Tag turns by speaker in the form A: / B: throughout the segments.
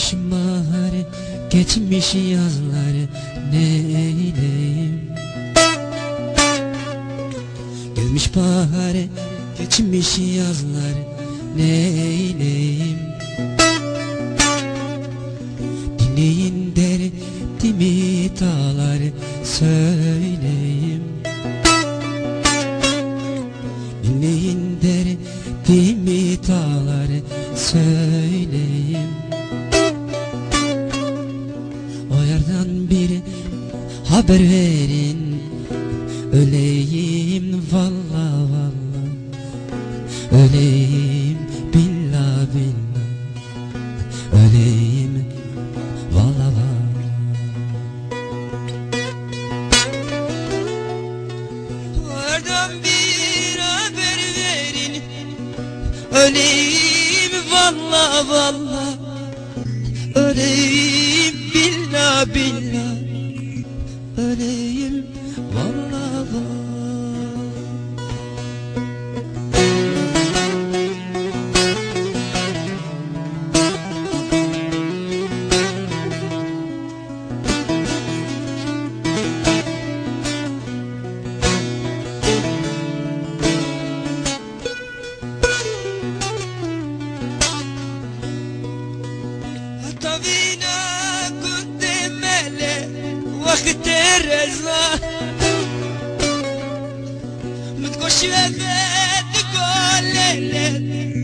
A: Geçmiş baharı, geçmiş yazları ne eyleyim? Gelmiş baharı, geçmiş yazları ne haber verin. Öleyim valla valla. Öleyim billah billah Öleyim valla valla. Oradan bir haber verin. Öleyim valla valla. Öleyim billah billah طبينا كنت مالي وقت الرزا متقولش غاد كل ليلة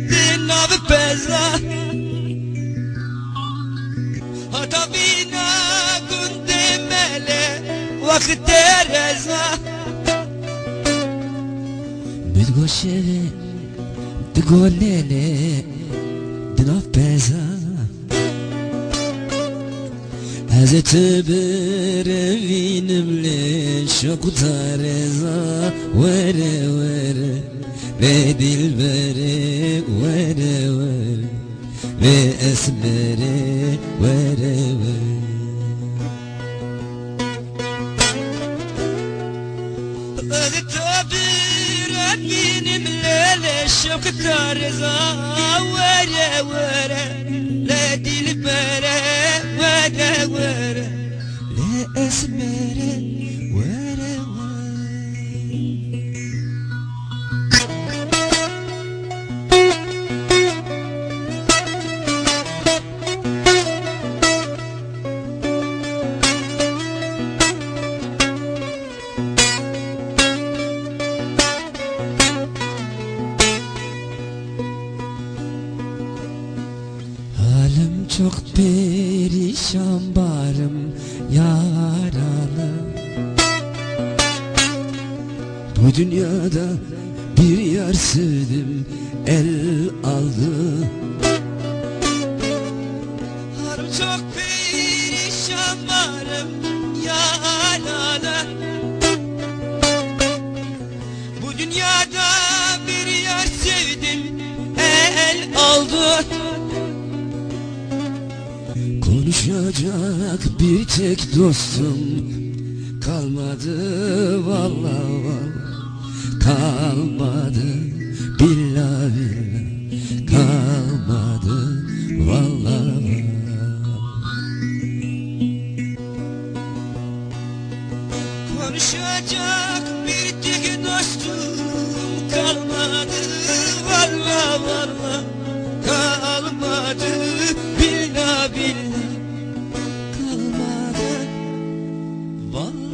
A: دينا ببزا طبينا كنت مالي وقت الرزا بتقولش تقول ليلة دينا ببزا Hazreti bir evinimle şokta reza Vere vere ve dilbere vere vere Ve esmere vere vere. Bir evinimle şokta reza Vere vere çok perişan barım yaralı. Bu dünyada bir yer sevdim el aldı Konuşacak bir tek dostum kalmadı valla valla kalmadı billah billah kalmadı valla Konuşacak Bye.